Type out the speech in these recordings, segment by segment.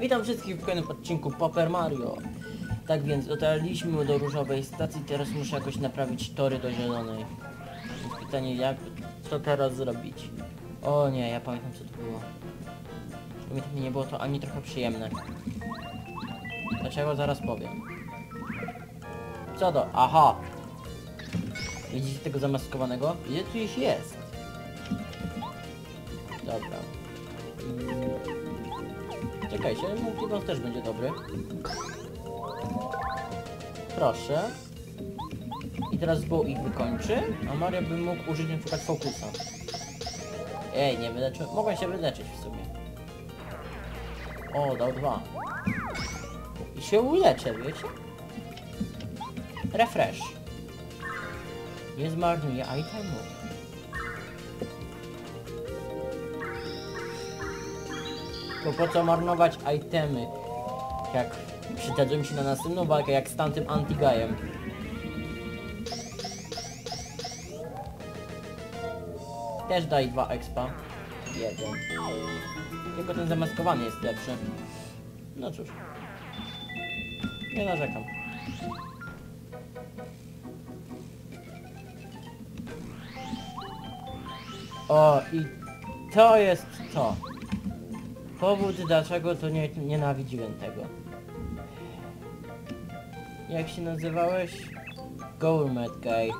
Witam wszystkich w kolejnym odcinku Paper Mario. Tak więc dotarliśmy do różowej stacji, teraz muszę jakoś naprawić tory do zielonej. Więc pytanie jak, co teraz zrobić? O nie, ja pamiętam co to było. Pamiętam, nie było to ani trochę przyjemne. Dlaczego? Zaraz powiem. Co to? Aha! Widzicie tego zamaskowanego? Ile tu jest? Dobra. Czekajcie, Multibus też będzie dobry. Proszę. I teraz Bo ich wykończy, a Mario by mógł użyć na przykład fokusa. Ej, nie wyleczyłem. Mogłem się wyleczyć w sumie. O, dał dwa. I się uleczę, wiecie? Refresh. Nie zmarnuje itemu. Bo po co marnować itemy, jak przydadzą mi się na następną walkę, jak z tamtym antigajem. Też daj dwa expa. Jeden. Tylko ten zamaskowany jest lepszy. No cóż. Nie narzekam. O, i to jest to. Powód, dlaczego to nie, nienawidziłem tego. Jak się nazywałeś? Gourmet Guy.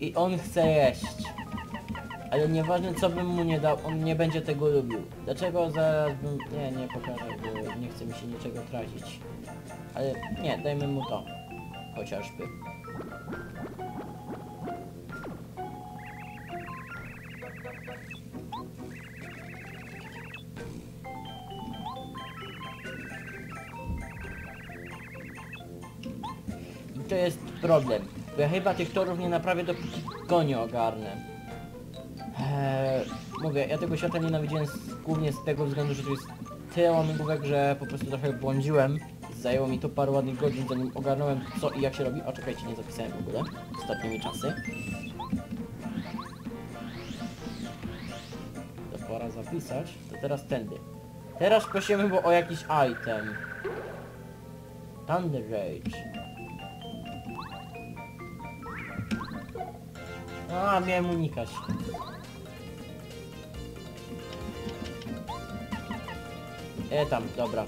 I on chce jeść. Ale nieważne co bym mu nie dał, on nie będzie tego lubił. Dlaczego zaraz bym... Nie, nie pokażę, bo nie chce mi się niczego tracić. Ale nie, dajmy mu to. Chociażby. Jest problem. Bo ja chyba tych torów nie naprawię dopóki go nie ogarnę. Eee, mówię, ja tego świata nienawidziłem z, głównie z tego względu, że tu jest tyle łamigłówek, że po prostu trochę błądziłem. Zajęło mi to parę ładnych godzin, zanim ogarnąłem co i jak się robi. O, czekajcie, nie zapisałem w ogóle ostatnimi czasy. To pora zapisać. To teraz tędy. Teraz prosimy go o jakiś item. Thunder Rage. A, miałem unikać. E tam, dobra.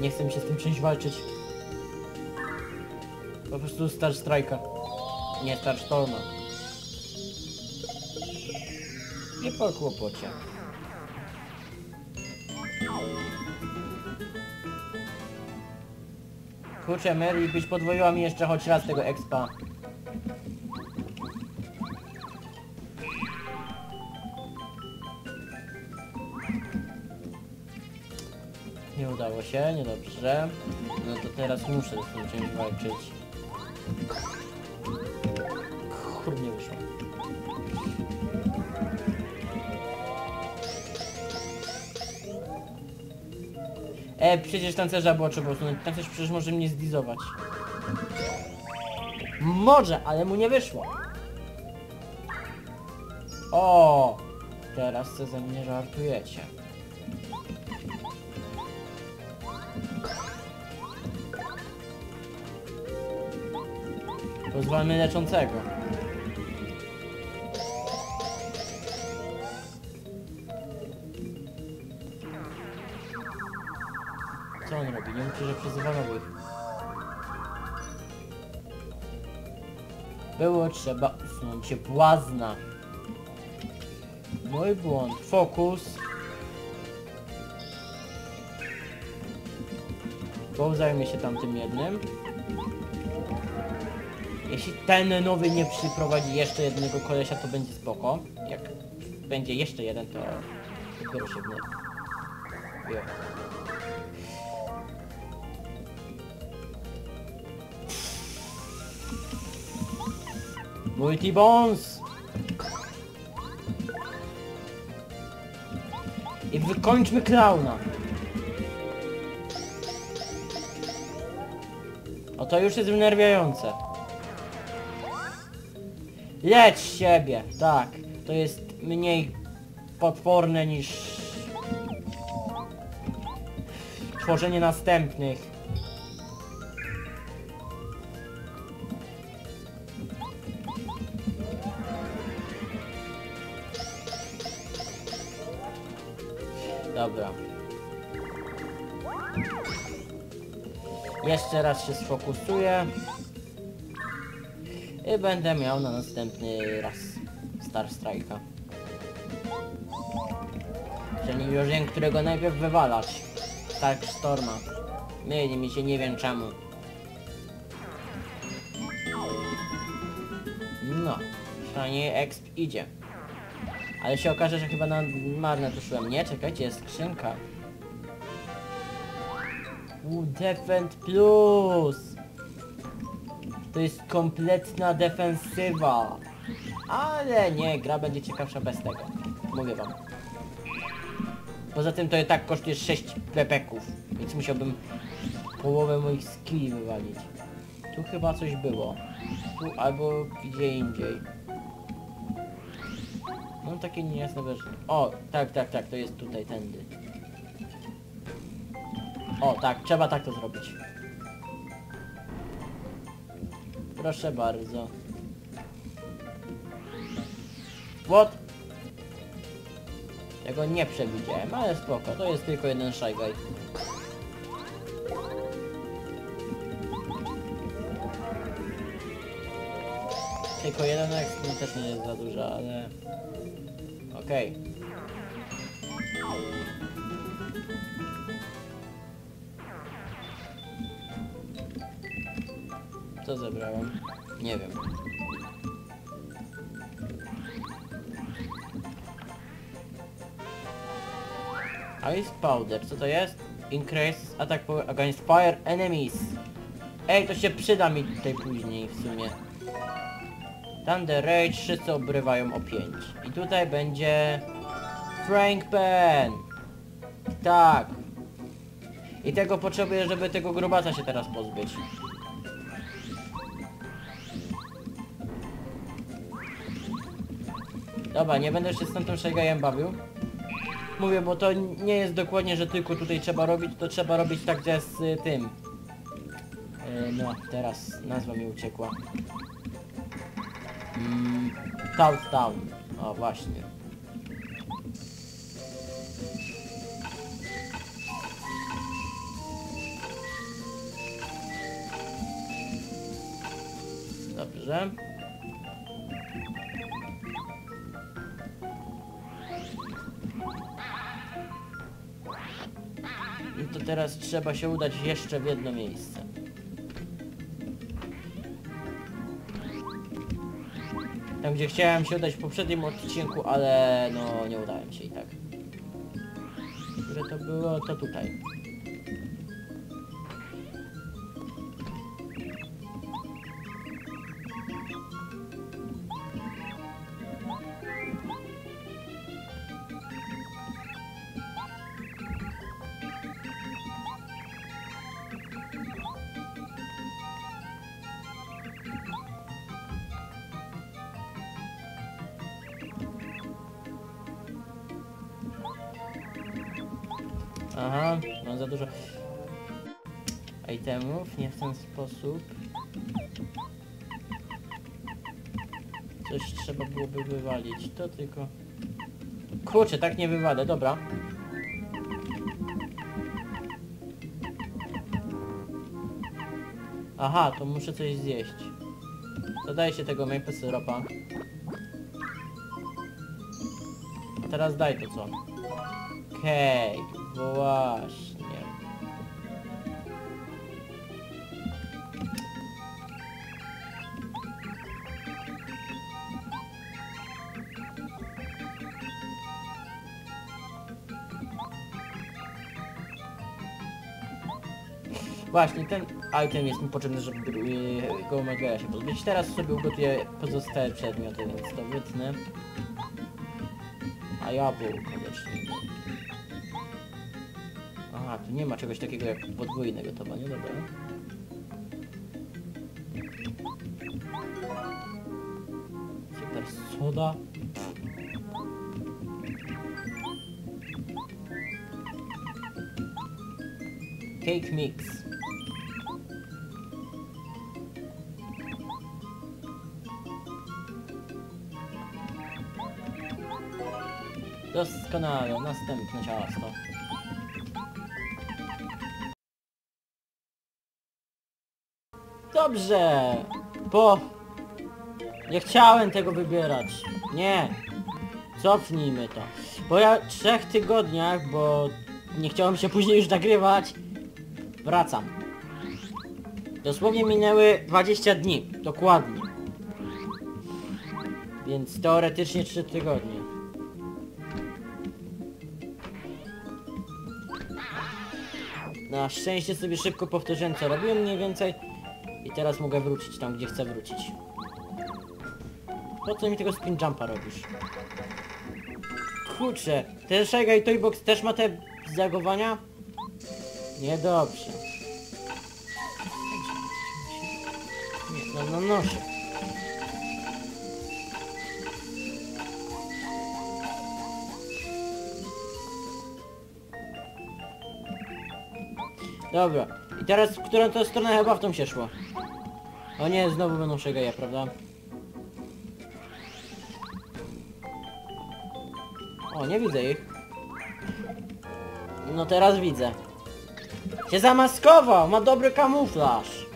Nie chcę mi się z tym czymś walczyć. Po prostu Star Strike'a. Nie Star Storma. Nie po kłopocie. Kurczę, Mary, byś podwoiła mi jeszcze choć raz tego expa. Udało się, niedobrze. No to teraz muszę z tym czymś walczyć. Kurde, nie wyszło. E, przecież tancerza było trzeba usunąć. Tancerz przecież może mnie zdizować. Może, ale mu nie wyszło. O, teraz co ze mnie żartujecie. Pozwalmy leczącego. Co on robi? Nie mówcie, że przyzywa nowych. Było trzeba usunąć się błazna. Mój błąd. Fokus. Bo zajmie się tamtym jednym. Jeśli ten nowy nie przyprowadzi jeszcze jednego kolesia, to będzie spoko. Jak będzie jeszcze jeden, to dopiero się wne... Multibons! I wykończmy klauna! O to już jest wnerwiające. Lecz siebie, tak. to jest mniej potworne niż tworzenie następnych. Dobra. Jeszcze raz się sfokusuję. I będę miał na następny raz Star Strike'a. Czyli wiem, którego najpierw wywalać. Tak, Storma. Myli mi się, nie wiem czemu. No, przynajmniej exp idzie. Ale się okaże, że chyba na marne tuszyłem. Nie, czekajcie, jest skrzynka. U, Defend Plus! To jest kompletna defensywa. Ale nie, gra będzie ciekawsza bez tego. Mówię wam. Poza tym to i tak kosztuje 6 pepeków, więc musiałbym połowę moich skilli wywalić. Tu chyba coś było. Tu albo gdzie indziej. Mam takie niejasne wrażenie. O, tak, tak, tak, to jest tutaj, tędy. O, tak, trzeba tak to zrobić. Proszę bardzo. What? Tego nie przewidziałem, ale spoko, to jest tylko jeden Guy. Tylko jeden no też nie jest za dużo, ale... Okej. Co zebrałem? Nie wiem. Ice Powder, co to jest? Increase attack power against fire enemies. Ej, to się przyda mi tutaj później w sumie. Thunder Rage wszyscy obrywają o 5. I tutaj będzie... Frank Pen! Tak. I tego potrzebuję, żeby tego grubasa się teraz pozbyć. Dobra, nie będę się z tamtym Szegajem bawił. Mówię, bo to nie jest dokładnie, że tylko tutaj trzeba robić, to trzeba robić tak, że z y, tym. Y, no, teraz nazwa mi uciekła. Mm, South Town. O, właśnie. Dobrze. Teraz trzeba się udać jeszcze w jedno miejsce. Tam gdzie chciałem się udać w poprzednim odcinku, ale no nie udałem się i tak. Które to było? To tutaj. Aha, mam za dużo itemów, nie w ten sposób. Coś trzeba byłoby wywalić, to tylko... Kurczę, tak nie wywalę, dobra. Aha, to muszę coś zjeść. Dodaję się tego maple syropa. Teraz daj to co? Okej, właśnie. Właśnie, ten item jest mi potrzebny, żeby yy, go Megaya się pozbyć. Teraz sobie ugotuję pozostałe przedmioty, więc to wytnę. A jabłko Aha, tu nie ma czegoś takiego jak podwójne gotowanie, no dobra. Super soda. Cake mix. Doskonale, następne ciasto. Dobrze! Po... Nie chciałem tego wybierać. Nie. Cofnijmy to. Po ja trzech tygodniach, bo nie chciałem się później już nagrywać, wracam. Dosłownie minęły 20 dni, dokładnie. Więc teoretycznie 3 tygodnie. Na szczęście sobie szybko powtórzyłem co robiłem mniej więcej teraz mogę wrócić tam gdzie chcę wrócić. Po co mi tego spin jumpa robisz? Kurczę, ten Shega i Toybox też ma te zagowania? Niedobrze. Nie, no, no noszę. Dobra. I teraz w którą to stronę chyba w tą się szło. O nie, znowu będą Shegaje, prawda? O, nie widzę ich. No teraz widzę. Się zamaskował! Ma dobry kamuflaż!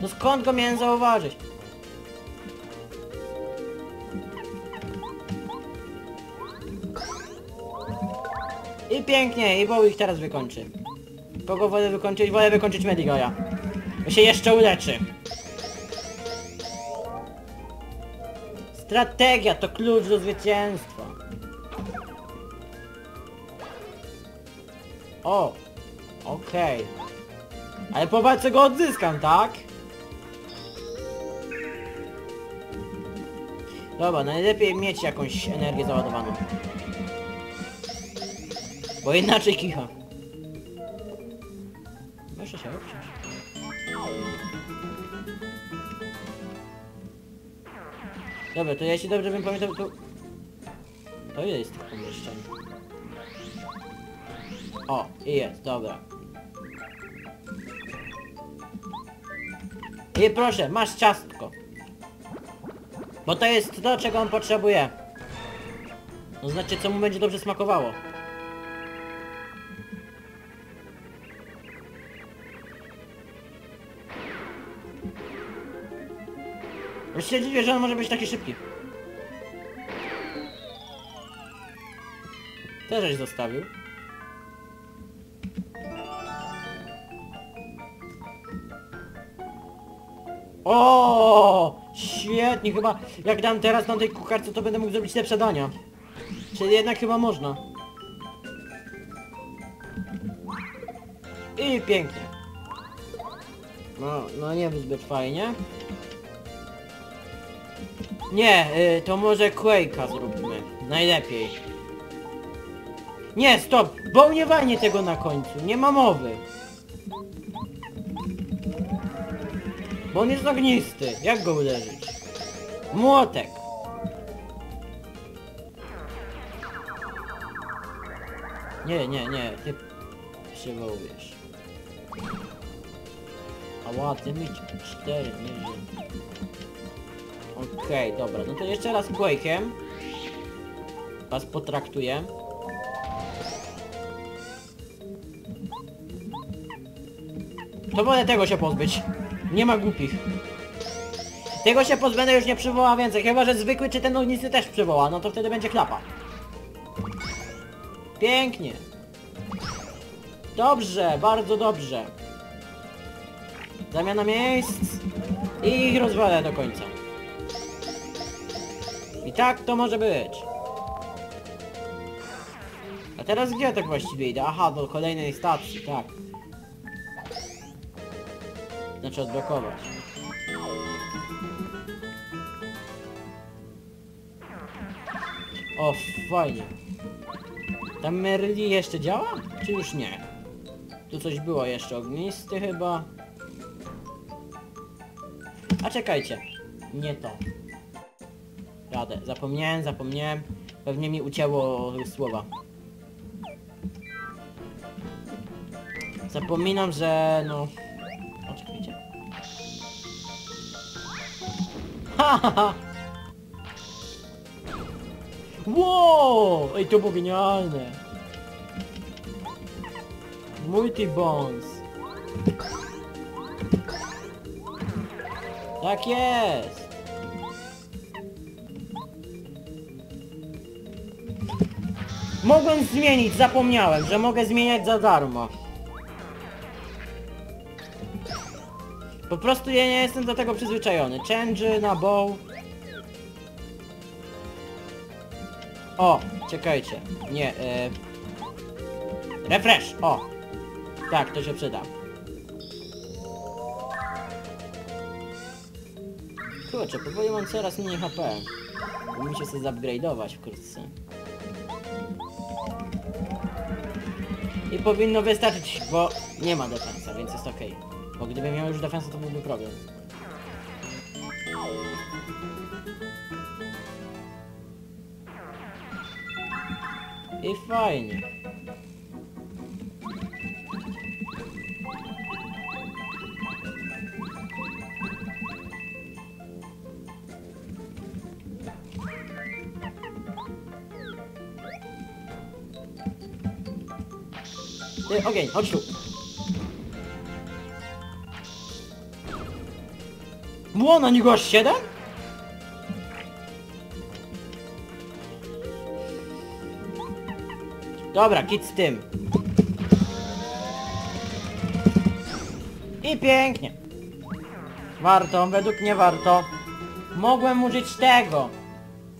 No skąd go miałem zauważyć? I pięknie, i Boł ich teraz wykończy. Kogo wolę wykończyć? Wolę wykończyć Medigoya. Bo się jeszcze uleczy. Strategia to klucz do zwycięstwa. O! Okej. Ale po walce go odzyskam, tak? Dobra, najlepiej mieć jakąś energię załadowaną. Bo inaczej kicha. Muszę się obciąć. Dobra, to jeśli dobrze bym pamiętał, to... To ile jest tych pomieszczeń? O, i jest, dobra. I proszę, masz ciastko. Bo to jest to, czego on potrzebuje. To znaczy, co mu będzie dobrze smakowało. Dziwię, że on może być taki szybki. Też żeś zostawił. O, Świetnie, chyba jak dam teraz na tej kucharce, to będę mógł zrobić lepsze dania. Czyli jednak chyba można. I pięknie. No, no nie zbyt fajnie. Nie, y, to może Quake'a zróbmy. Najlepiej. Nie, stop! Bo nie walnie tego na końcu, nie ma mowy. Bo on jest ognisty. Jak go uderzyć? Młotek. Nie, nie, nie, ty przywołujesz. A ładnie mieć cztery, nie wiem. Okej, dobra, no to jeszcze raz Quake'em. Was potraktuję. To wolę tego się pozbyć. Nie ma głupich. Tego się pozbędę już nie przywoła więcej, chyba że zwykły czy ten ognisty też przywoła, no to wtedy będzie klapa. Pięknie. Dobrze, bardzo dobrze. Zamiana miejsc i ich rozwalę do końca. Tak to może być. A teraz gdzie tak właściwie idę? Aha, do kolejnej stacji, tak. Znaczy odblokować. O, fajnie. Tam Merli jeszcze działa? Czy już nie? Tu coś było jeszcze ognisty chyba. A czekajcie. Nie to. Radę. Zapomniałem, zapomniałem. Pewnie mi ucięło słowa. Zapominam, że no... Oczywiście. Ha, ha, ha. Wow! Ej, to było genialne! Multibonds. Tak jest! Mogłem zmienić, zapomniałem, że mogę zmieniać za darmo. Po prostu ja nie jestem do tego przyzwyczajony. Change na bow. O, czekajcie. Nie, e... Refresh, o. Tak, to się przyda. Kurczę, powoli mam coraz mniej HP. Powinien się sobie zupgrade'ować wkrótce. Powinno wystarczyć, bo nie ma defensa, więc jest okej. Bo gdybym miał już defensa, to byłby problem. I fajnie. Ty, ogień, chodź tu. Na niego aż 7? Dobra, kit z tym. I pięknie. Warto, według mnie warto. Mogłem użyć tego.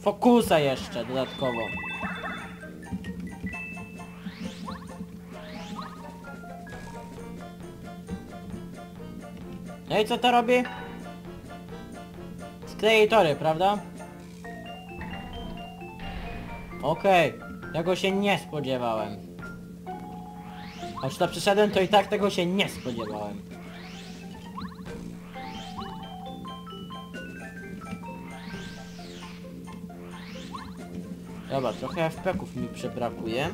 Fokusa jeszcze dodatkowo. No i co to robi? Skleje tory, prawda? Okej, tego się nie spodziewałem. Choć to przyszedłem, to i tak tego się nie spodziewałem. Dobra, trochę FP-ków mi przebrakuje.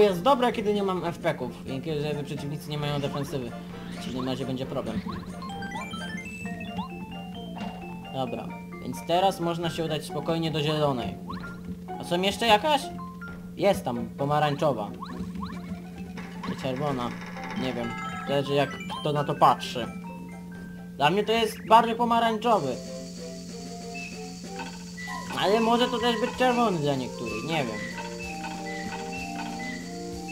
Jest dobre, kiedy nie mam FP-ków i kiedy przeciwnicy nie mają defensywy. W przeciwnym razie będzie problem. Dobra, więc teraz można się udać spokojnie do zielonej. A są jeszcze jakaś? Jest tam, pomarańczowa. Czy czerwona? Nie wiem. Zależy jak kto na to patrzy. Dla mnie to jest bardziej pomarańczowy. Ale może to też być czerwony dla niektórych, nie wiem.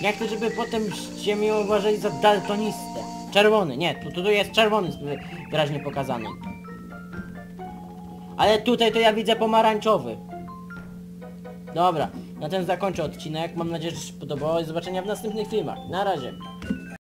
Nie chcę, żeby potem się mi uważali za daltonistę. Czerwony, nie, tu, tu jest czerwony wy- wyraźnie pokazany. Ale tutaj to ja widzę pomarańczowy. Dobra, na ten zakończę odcinek. Mam nadzieję, że się podobało i zobaczenia w następnych filmach. Na razie.